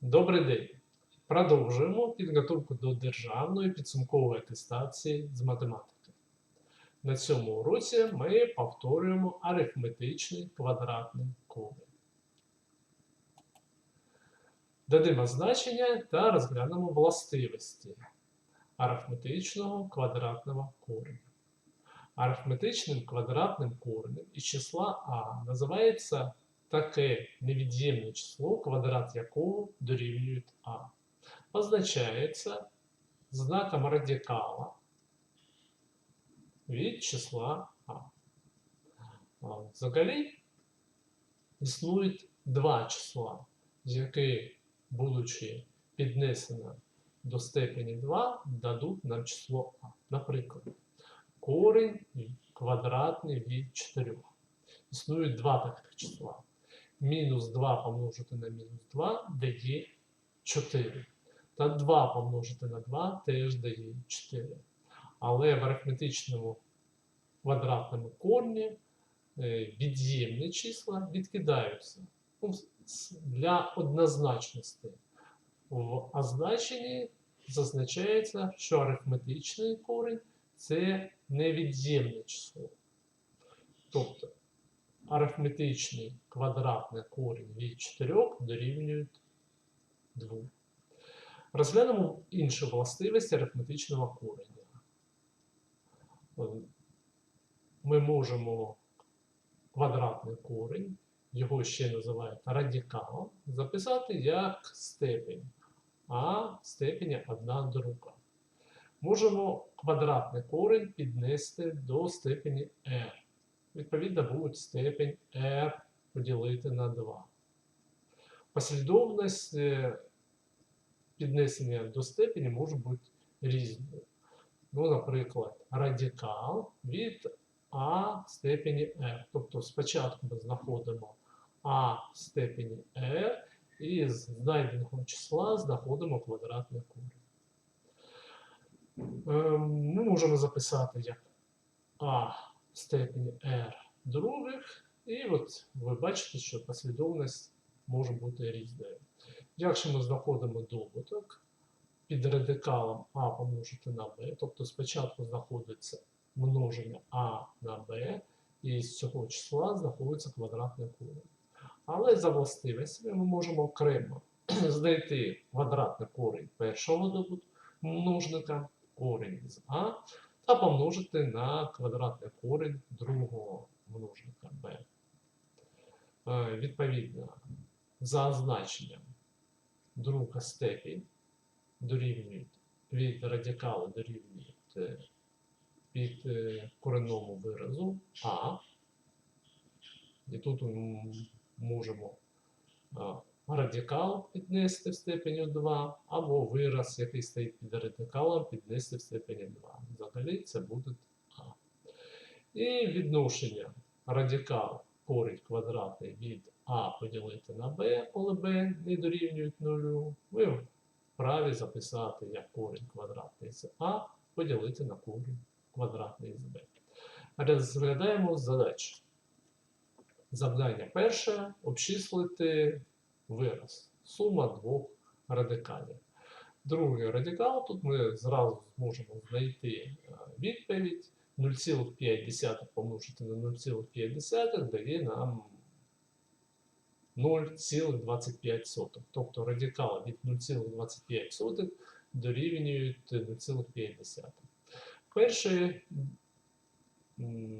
Добрий день! Продовжуємо підготовку до державної підсумкової атестації з математики. На цьому уроці ми повторюємо арифметичний квадратний корінь. Дадимо значення та розглянемо властивості арифметичного квадратного кореня. Арифметичним квадратним коренем із числа А називається таке невід'ємне число, квадрат якого дорівнює А. Позначається знаком радикала від числа А. Взагалі існують два числа, які, будучи піднесені до степені 2, дадуть нам число А. Наприклад, корінь квадратний від 4. Існують два таких числа. Мінус 2 помножити на мінус 2 дає 4. Та 2 помножити на 2 теж дає 4. Але в арифметичному квадратному корні е, від'ємні числа відкидаються Ну, для однозначності. В означенні зазначається, що арифметичний корінь це невід'ємне число. Тобто арифметичний квадратний корінь від 4 дорівнює 2. Розглянемо інші властивості арифметичного кореня. Е, Ми можемо квадратний корінь, його ще називають радикалом, записати як степень, а степені 1 друга. Можемо квадратний корінь піднести до степені r відповідно буде степень r поділити на 2. Послідовність е, піднесення до степені може бути різною. Ну, наприклад, радикал від а в степені r. Тобто спочатку ми знаходимо а в степені r і з знайденого числа знаходимо квадратний корінь. Ем, Ми можемо записати як а степені r других, і от ви бачите, що послідовність може бути різною. Якщо ми знаходимо добуток під радикалом а помножити на b, тобто спочатку знаходиться множення а на b, і з цього числа знаходиться квадратний корінь. Але за властивостями ми можемо окремо знайти квадратний корінь першого добутку множника, корінь з а, та помножити на квадратний корінь другого множника b. Е, Відповідно, за значенням друга степінь дорівнює від радикалу дорівнює е, від е, коренному виразу а. І тут ми можемо радикал піднести в степені 2, або вираз, який стоїть під радикалом, піднести в степені 2. Взагалі це буде А. І відношення радикал корінь квадратний від А поділити на Б, коли Б не дорівнюють нулю, ви вправі записати як корінь квадратний з А поділити на корінь квадратний з Б. Розглядаємо задачу. Завдання перше обчислити вираз. Сума двох радикалів. Другий радикал, тут ми зразу зможемо знайти е, відповідь. 0,5 помножити на 0,5 дає нам 0,25. Тобто радикал від 0,25 дорівнює 0,5. Перший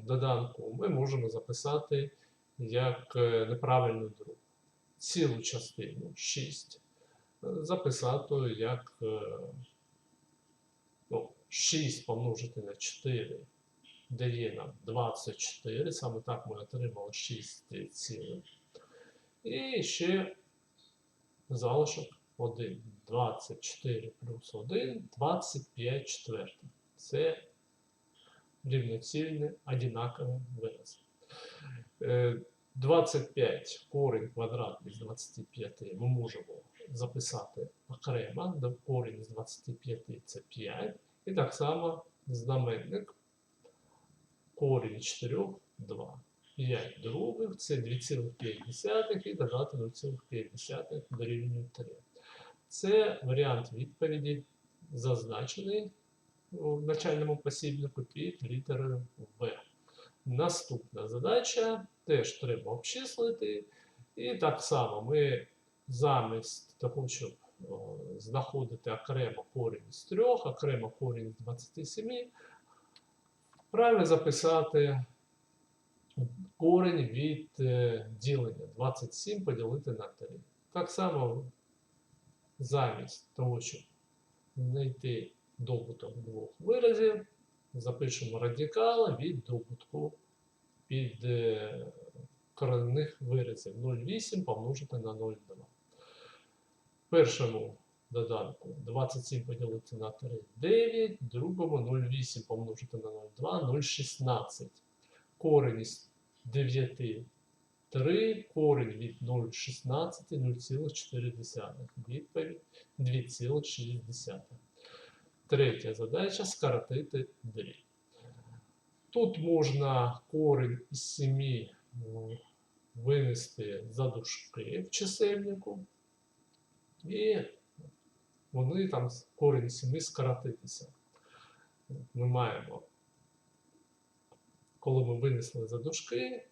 доданку ми можемо записати як е, неправильну другу. Цілу частину 6 е, записати як е, ну, 6 помножити на 4 дає нам 24. Саме так ми отримали 6 цілих. І ще залишок 1. 24 плюс 1, 25 четвертих. Це рівноцільні одинакові вирази. Е, 25 корінь квадратний з 25 ми можемо записати окремо, корінь з 25 це 5. І так само знаменник корінь 4 2. 5 других це 2,5 і додати 0,5 дорівнює 3. Це варіант відповіді, зазначений у начальному посібнику під літерою В. Наступна задача теж треба обчислити. І так само ми замість того, щоб знаходити окремо корінь з 3, окремо корінь з 27, правильно записати корінь від е, ділення 27 поділити на 3. Так само замість того, щоб знайти добуток двох виразів, запишемо радикал від добутку під е, коренних виразів 0,8 помножити на 0,2. Першому доданку 27 поділити на 3 9, другому 0,8 помножити на 0,2 0,16. Корень із 9 3, корень від 0,16 0,4. Відповідь 2,6. Третя задача скоротити дріб. Тут можна корінь із 7 винести за дужки в чисельнику, і вони там корінь із 7 скоротитися. Ми маємо, коли ми винесли за дужки,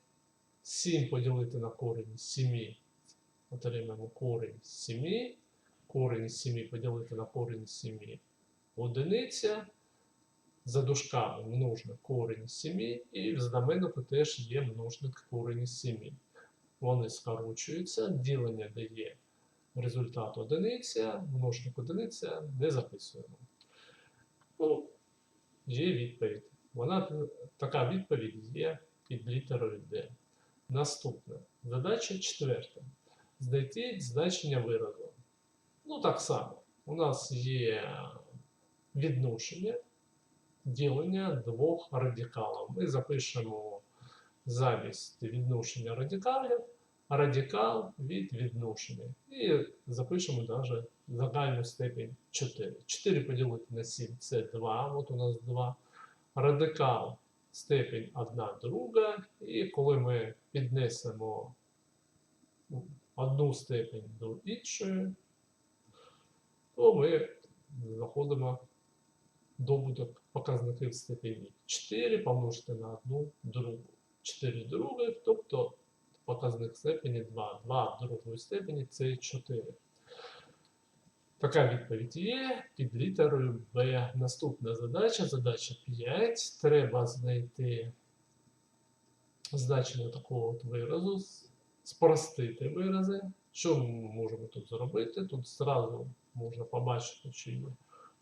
7 поділити на корінь із 7, отримаємо корінь з 7, корінь із 7 поділити на корінь з 7, одиниця, за дужками множник корінь із 7, і в знаменнику теж є множник корінь із 7. Вони скорочуються, ділення дає результат одиниця, множник одиниця не записуємо. Ну, є відповідь. Вона така відповідь є під літерою D. Наступна задача четверта. Знайти значення виразу. Ну, так само. У нас є відношення ділення двох радикалів. Ми запишемо замість відношення радикалів радикал від відношення. І запишемо навіть загальну степень 4. 4 поділити на 7 це 2. От у нас 2. Радикал степень 1 друга. І коли ми піднесемо одну степень до іншої, то ми знаходимо добуток показників степені 4 помножити на 1 другу. 4 других, тобто показник степені 2. 2 другої степені це 4. Така відповідь є під літерою Б. Наступна задача, задача 5. Треба знайти значення такого от виразу, спростити вирази. Що ми можемо тут зробити? Тут зразу можна побачити, що є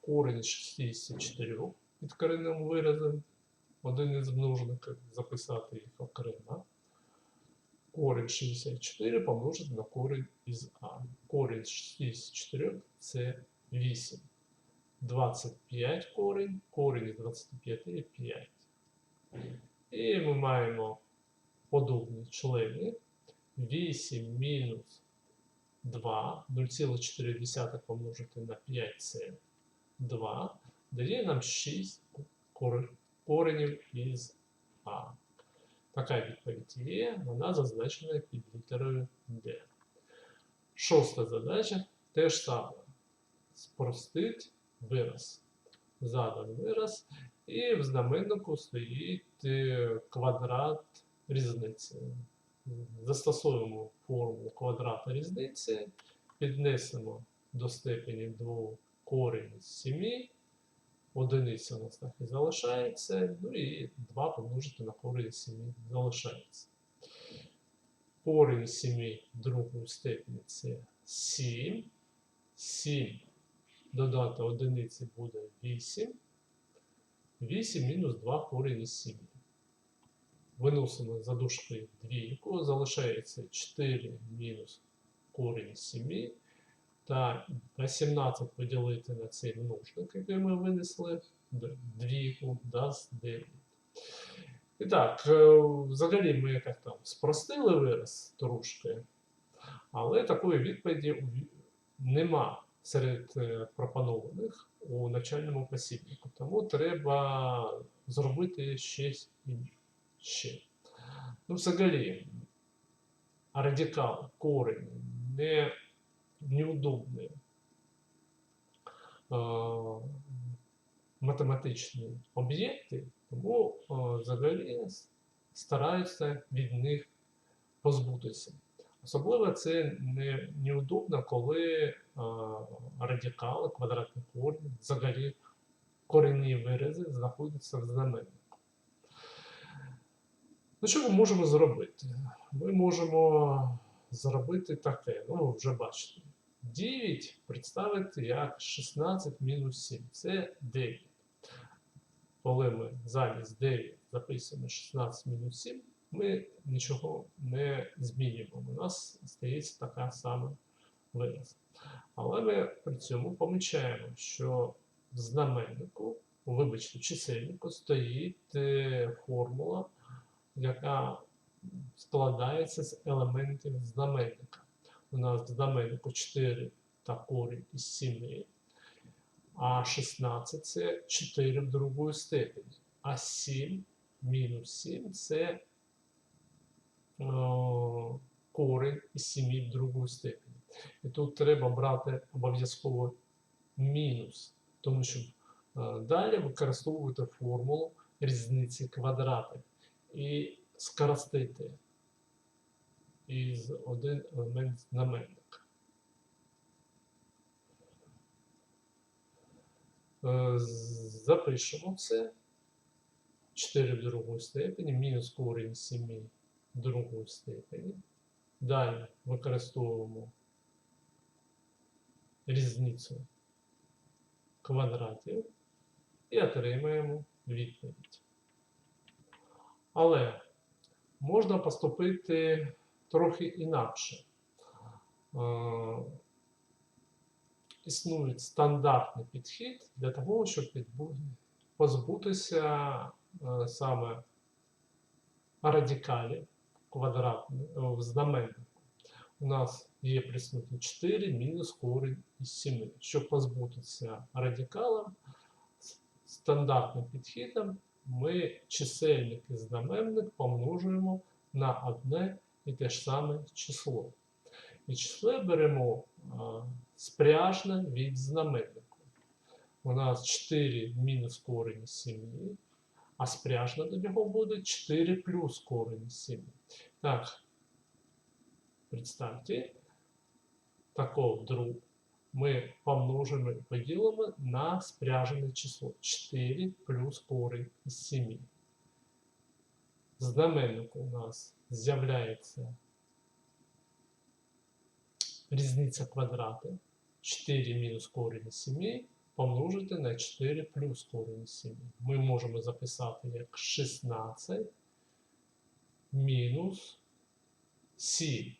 корінь 64 під коренним виразом. Один із множників, записати їх окремо. Корінь 64 помножити на корінь із А. Корінь з 64 це 8. 25 корінь, корінь із 25 є 5. І ми маємо подобні члени. 8 мінус 2, 0,4 помножити на 5 це 2, дає нам 6 коренів із А. Така відповідь є, вона зазначена під літерою D. Шоста задача теж саме. Спростить вираз. Задан вираз, і в знаменнику стоїть е, квадрат різниці. Застосуємо формулу квадрата різниці, піднесемо до степені 2 корінь з 7, одиниця у нас так і залишається, ну і 2 помножити на корінь з 7 залишається. Корінь з 7 другої степені це 7. 7 додати одиниці буде 8. 8 мінус 2 корінь із 7. Виносимо за дужки двійку, залишається 4 мінус корінь із 7. Та 18 поділити на цей множник, який ми винесли, двійку, дасть 9. І так, е, взагалі ми як там спростили вираз трошки, але такої відповіді нема серед е, пропонованих у навчальному посібнику. Тому треба зробити щось ще. Ну, взагалі, радикал, корень не неудобний математичні об'єкти, тому е, взагалі стараються від них позбутися. Особливо це не, неудобно, коли е, радикали, квадратні корні, взагалі корінні вирази знаходяться в знаменнику. Ну, що ми можемо зробити? Ми можемо зробити таке, ну, ви вже бачите. 9 представити як 16 мінус 7. Це 9. Коли ми замість 9 записуємо 16 мінус 7, ми нічого не змінюємо. У нас стається така сама вираз. Але ми при цьому помічаємо, що в знаменнику, вибачте, чисельнику стоїть е, формула, яка складається з елементів знаменника. У нас знаменнику 4 та корінь із 7, а 16 це 4 в другої степені, а 7 мінус 7 це о, корінь із 7 в другої степені. І тут треба брати обов'язково мінус, тому що е, далі використовувати формулу різниці квадратів і скоростити із один елемент знаменника. Е, Запишемо це. 4 в другій степені, мінус корінь 7 в другій степені. Далі використовуємо різницю квадратів і отримаємо відповідь. Але можна поступити трохи інакше. Е, Існує стандартний підхід для того, щоб позбутися е, саме радикалів квадратних в знаменнику. У нас є присутні 4 мінус корінь із 7. Щоб позбутися радикалом, стандартним підхідом ми чисельник і знаменник помножуємо на одне і те ж саме число. І число беремо спряжне від знаменнику. У нас 4 мінус корінь 7, а спряжне до нього буде 4 плюс корінь 7. Так, представьте, такого вдруг мы помножим и поделим на спряженное число 4 плюс корень із 7. Знаменник у нас з'являється різниця квадрати 4 мінус корінь 7 помножити на 4 плюс корінь 7. Ми можемо записати як 16 мінус 7.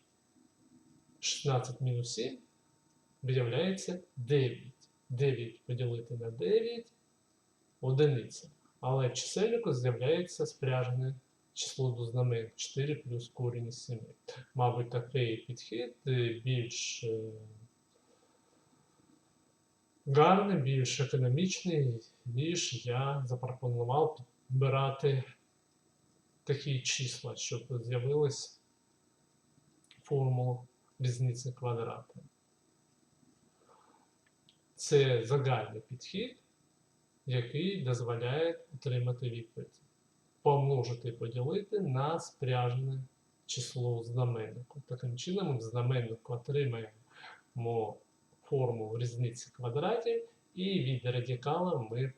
16 мінус 7 виявляється 9. 9 поділити на 9 одиниця. Але в чисельнику з'являється спряжене число до знамен 4 плюс корінь із 7. Мабуть, такий підхід е, більш е, гарний, більш економічний, ніж я запропонував підбирати такі числа, щоб з'явилась формула різниці квадрата. Це загальний підхід, який дозволяє отримати відповідь. Помножити і поділити на спряжене число знаменнику. Таким чином, в знаменнику отримаємо формулу різниці квадратів, і від радикала ми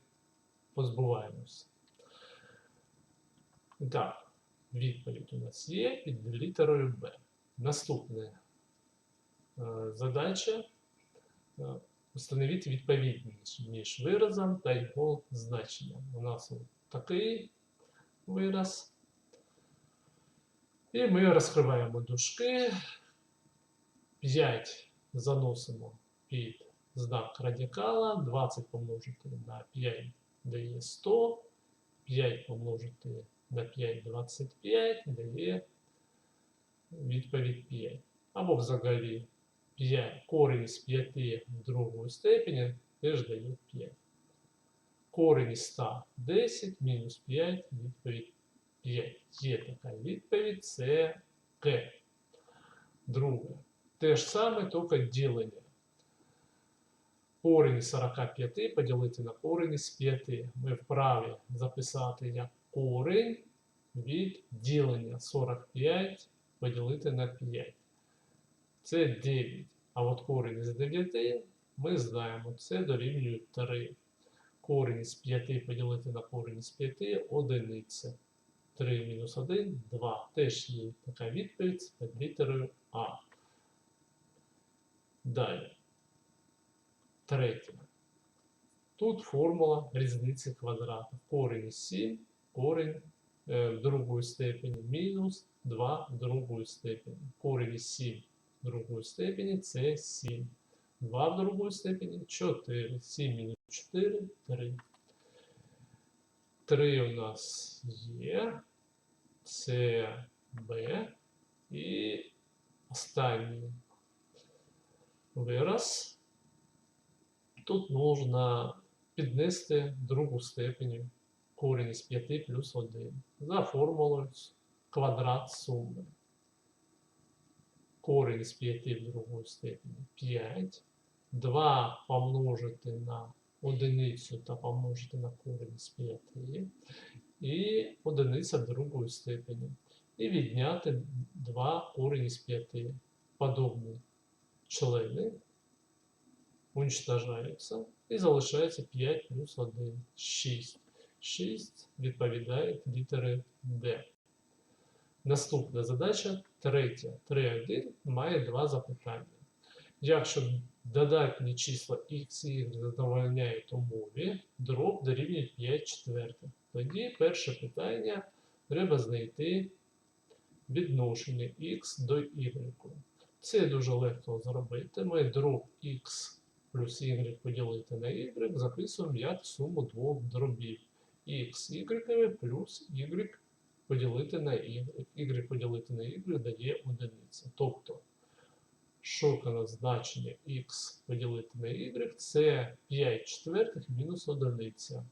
позбуваємося. Так, відповідь у нас є під літерою Б. Наступна е, задача е, встановити відповідність між виразом та його значенням. У нас такий вираз. І ми розкриваємо дужки. 5 заносимо під знак радикала, 20 помножити на 5 дає 100, 5 помножити на 5 25 дає відповідь 5. Або взагалі 5, корінь з 5 в другої степені теж дає 5. Корінь із 100 10, мінус 5, відповідь 5. Є така відповідь, це К. Друге. Те ж саме, тільки ділення. корінь із 45 поділити на корінь із 5. Ми вправі записати як корінь від ділення 45 поділити на 5. Це 9. А от корінь із 9 ми знаємо, це дорівнює 3. Корінь із 5 поділити на корінь із 5 одиниця. 3 мінус 1 2. Теж є така відповідь під літерою А. Далі. Третє. Тут формула різниці квадратів. Корінь із 7, корінь е, другої степені мінус 2 другої степені. Корінь із 7 другої степені це 7. 2 в другої степені 4. 7 мінус 4 3. 3 у нас є. Це Б. І останній вираз. Тут можна піднести другу степень корінь із 5 плюс 1 за формулою квадрат суми. Корінь із 5 в другої степені 5. 2 помножити на одиницю та помножити на корінь з 5. І одиниця другої степені. І відняти 2 корінь із 5. Подобні члени уничтожаються. І залишається 5 плюс 1 6. 6 відповідає літери D. Наступна задача третя. 3.1 має два запитання. Якщо додатні числа x і y задовольняють умові, дроб дорівнює 5 четвертих. Тоді перше питання треба знайти відношення x до y. Це дуже легко зробити. Ми дроб x плюс y поділити на y записуємо як суму двох дробів. x y плюс y поділити на y. y поділити на y дає одиниця. Тобто шукане значення x поділити на y це 5 четвертих мінус одиниця.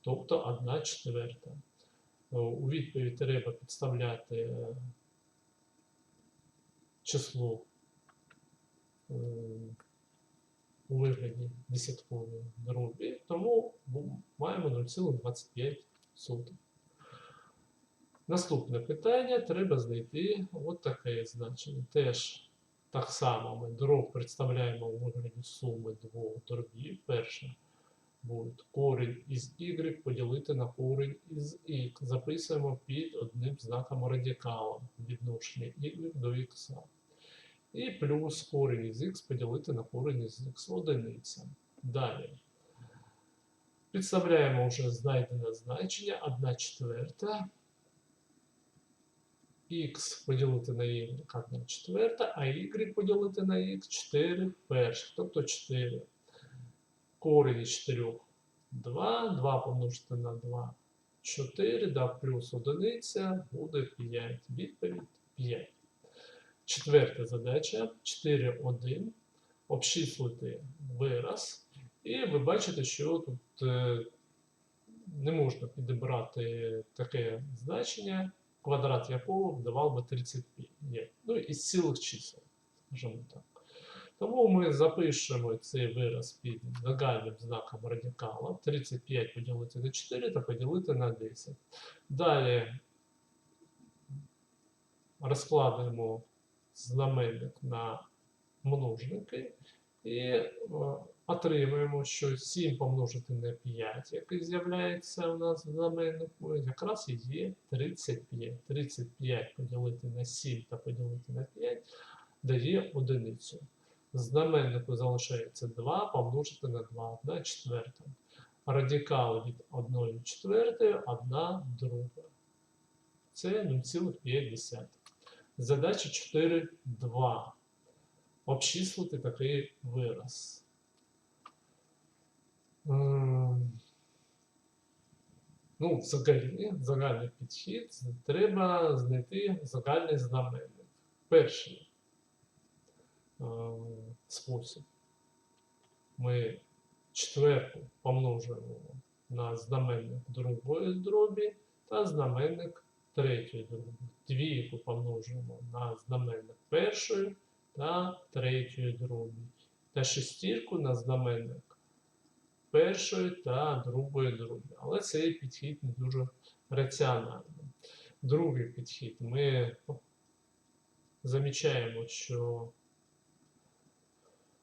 Тобто 1 четверта. У відповідь треба підставляти е, число е, у вигляді десяткової дробі, тому маємо 0,25. Наступне питання треба знайти от таке значення. Теж так само ми дроб представляємо у вигляді суми двох дробів. Перше буде корінь із y поділити на корінь із x. Записуємо під одним знаком радикала відношення y до x. І плюс корінь із x поділити на корінь із x одиниця. Далі. Підставляємо вже знайдене значення 1 четверта. X поділити на y 1 четверта, а y поділити на x 4 перших, тобто 4. Корінь із 4 2, 2 помножити на 2 4, да, плюс одиниця буде 5. Відповідь 5. Четверта задача 4.1. Обчислити вираз. І ви бачите, що тут е, не можна підібрати таке значення, квадрат якого давав би 35. Ну, із цілих чисел, скажімо так. Тому ми запишемо цей вираз під загальним знаком радикала. 35 поділити на 4 та поділити на 10. Далі розкладаємо знаменник на множники і е, отримуємо, що 7 помножити на 5, який з'являється у нас в знаменнику, якраз і є 35. 35 поділити на 7 та поділити на 5 дає одиницю. Знаменнику залишається 2 помножити на 2, 1 четверта. Радикал від 1 четвертої 1 друга. Це 0,5. Задача 4.2. Обчислити такий вираз. Ну, взагалі, загальний підхід, треба знайти загальний знаменник. Перший е, спосіб. Ми четверту помножуємо на знаменник другої дробі та знаменник третьої дроби. Двійку помножуємо на знаменник першої та третьої дробі. та шестірку на знаменник першої та другої дроби. Але цей підхід не дуже раціональний. Другий підхід ми замічаємо, що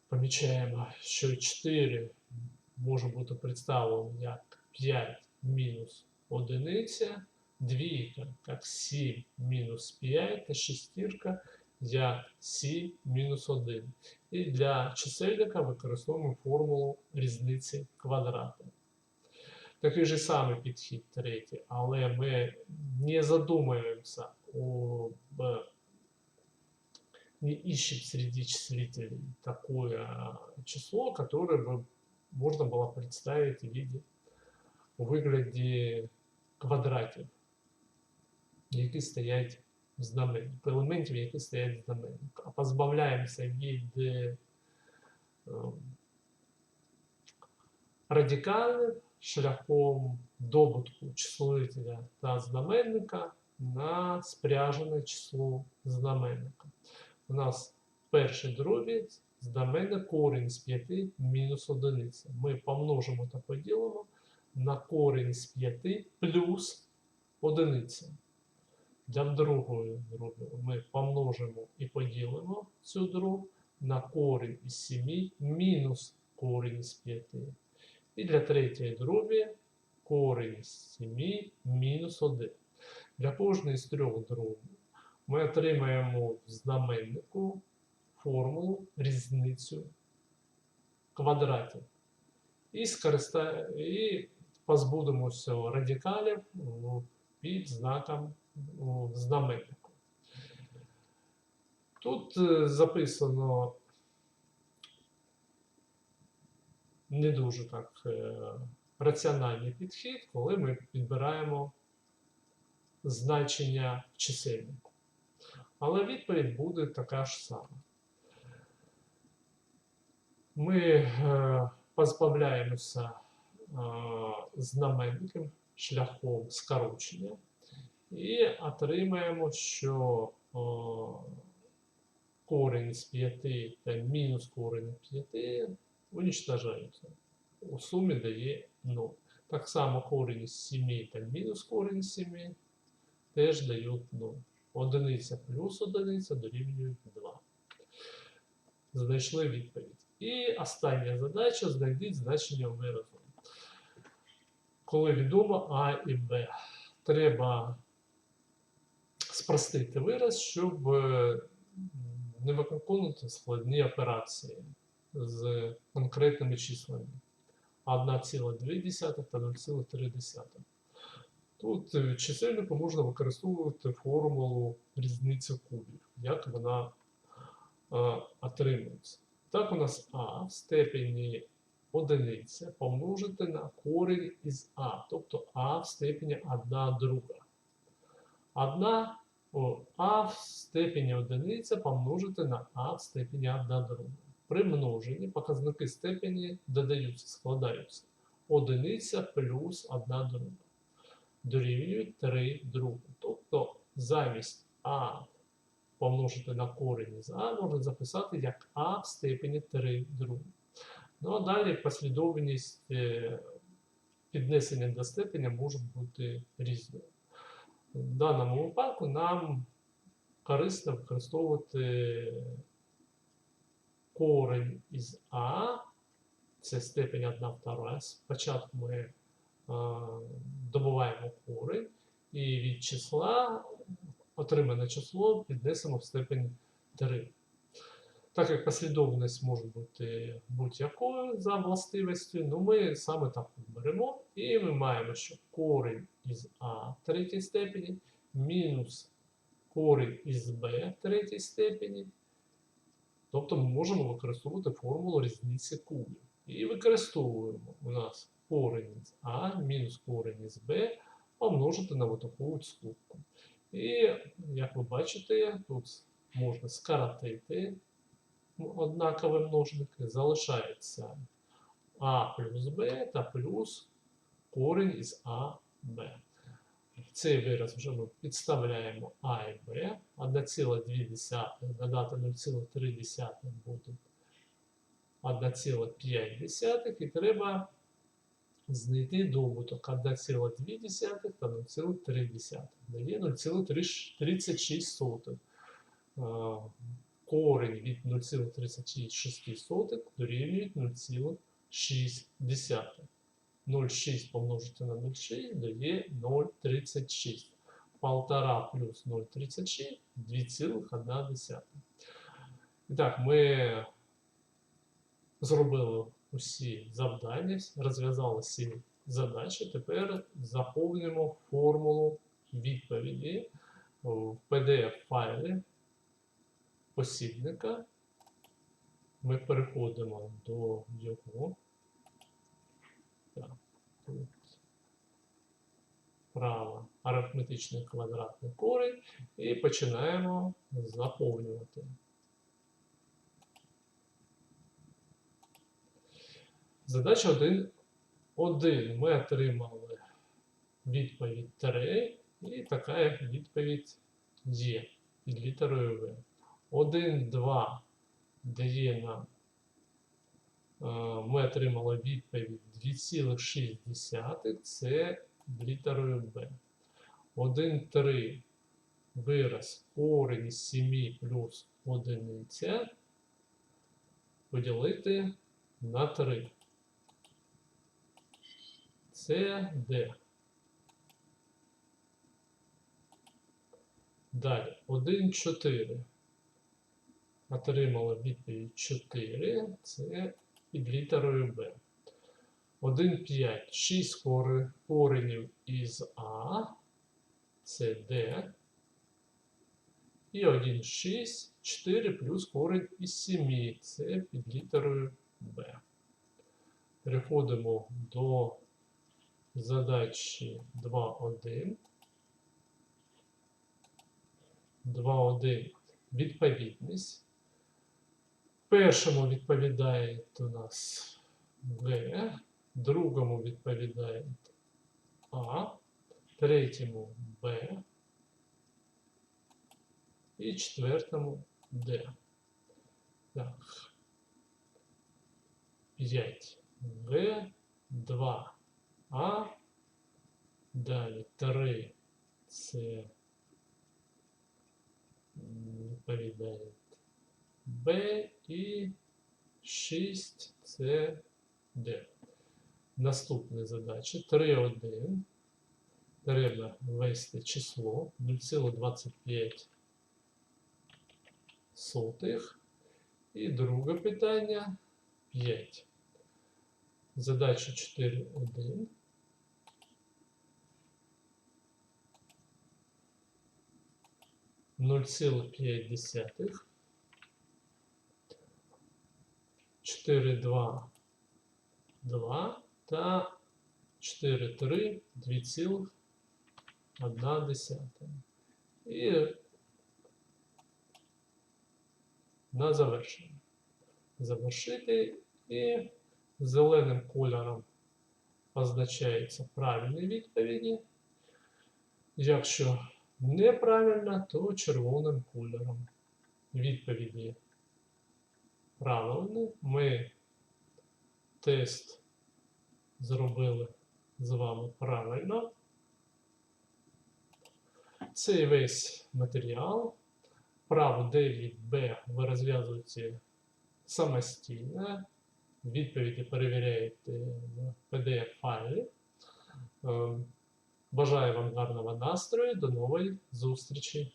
помічаємо, що 4 може бути представлено як 5 мінус одиниця, двійка як 7 мінус 5 та шестірка як 7 мінус 1. І для чисельника використовуємо формулу різниці квадрата. Такий же самий підхід третій, але ми не задумываемся об не ищем среди числителей такое число, которое бы можно было представить в виде у вигляді квадратів, які стоять в знаменнику, елементів, які стоять в. А позбавляємося від е, радикальних шляхом добутку числителя та знаменника на спряжене число знаменника. У нас в першій дробі знаменник корінь з 5 мінус 1. Ми помножимо та поділимо на корінь з 5 плюс 1. Для другої дроби ми помножимо і поділимо цю дроб на корінь із 7 мінус корінь з 5. І для третьої дробі корінь з 7 мінус 1. Для кожної з трьох дробів ми отримаємо в знаменнику формулу різницю квадратів. І, скориста... і позбудемося радикалів під знаком знаменнику. Тут е, записано не дуже так е, раціональний підхід, коли ми підбираємо значення в чисельнику. Але відповідь буде така ж сама. Ми е, позбавляємося знаменником шляхом скорочення і отримаємо, що е, корінь з 5 та мінус корінь з 5 уничтожаються. У сумі дає 0. Так само корінь з 7 та мінус корінь з 7 теж дають 0. Одиниця плюс одиниця дорівнює 2. Знайшли відповідь. І остання задача знайдіть значення виразу. Коли відомо А і Б, треба спростити вираз, щоб е, не виконувати складні операції з конкретними числами. 1,2 та 0,3. Тут е, чисельнику можна використовувати формулу різниці кубів, як вона е, отримується. Так, у нас А в степені одиниця помножити на корінь із А, тобто А в степені 1 друга. Одна, о, А в степені одиниця помножити на А в степені 1 друга. При множенні показники степені додаються, складаються. Одиниця плюс 1 друга. Дорівнюють 3 друга. Тобто замість А помножити на корінь із А можна записати як А в степені 3 друга. Ну а далі послідовність е, піднесення до степеня може бути різною. В даному випадку нам корисно використовувати корінь із А, це степень 1 2. Спочатку ми е, добуваємо корінь, і від числа отримане число піднесемо в степень 3. Так як послідовність може бути будь-якою за властивістю, ну ми саме так беремо, і ми маємо, що корінь із А третій степені мінус корінь із Б третій степені. Тобто ми можемо використовувати формулу різниці кубів. І використовуємо у нас корінь із А мінус корінь із Б помножити на отаку от скобку. І, як ви бачите, тут можна скоротити однакові множники, залишається А плюс Б та плюс корінь із А, Б. В цей вираз вже ми підставляємо А і Б. 1,2 додати 0,3 буде 1,5 і треба знайти добуток 1,2 та 0,3. Дає 0,36. Корень від 0,36 дорівнює 0,6. 0,6 помножити на 0,6 дає 0,36. 1,5 плюс 0,36 2,1. І так, ми зробили усі завдання, розв'язали всі задачі. Тепер заповнюємо формулу відповіді в PDF-файлі посібника. Ми переходимо до його. Так, тут право арифметичний квадратний корінь і починаємо заповнювати. Задача 1. 1. Ми отримали відповідь 3, і така відповідь є під літерою В. 1, 2 дає нам. е, Ми отримали відповідь 2,6. Це літерою Б. 1, 3 вираз корінь із 7 плюс одиниця поділити на 3. Це Д. Далі 1, 4. Отримали відповідь 4. Це під літерою Б. 1, 5. 6 кори- коренів із А. Це Д. І 1, 6. 4 плюс корень із 7. Це під літерою Б. Переходимо до задачі 2.1. 2.1 відповідність. Першому відповідає у нас В, другому відповідає А, третьому Б і четвертому Д. Так. 5 В, 2 а. Далі 3 це м, відповідає Б і 6 це Д. Наступна задача 3,1. Треба ввести число 0,25 сотих. І друге питання 5. Задача 4.1. Ноль цілих п'ять десятих. Чотири два два та чотири три дві цілих одна десята. І на завершення. Завершити і зеленим кольором позначаються правильні відповіді. Якщо неправильно, то червоним кольором. Відповіді правильні. Ми тест зробили з вами правильно. Цей весь матеріал. Право 9Б ви розв'язуєте самостійно. Відповіді перевіряєте в PDF-файлі. Е, Бажаю вам гарного настрою. До нової зустрічі!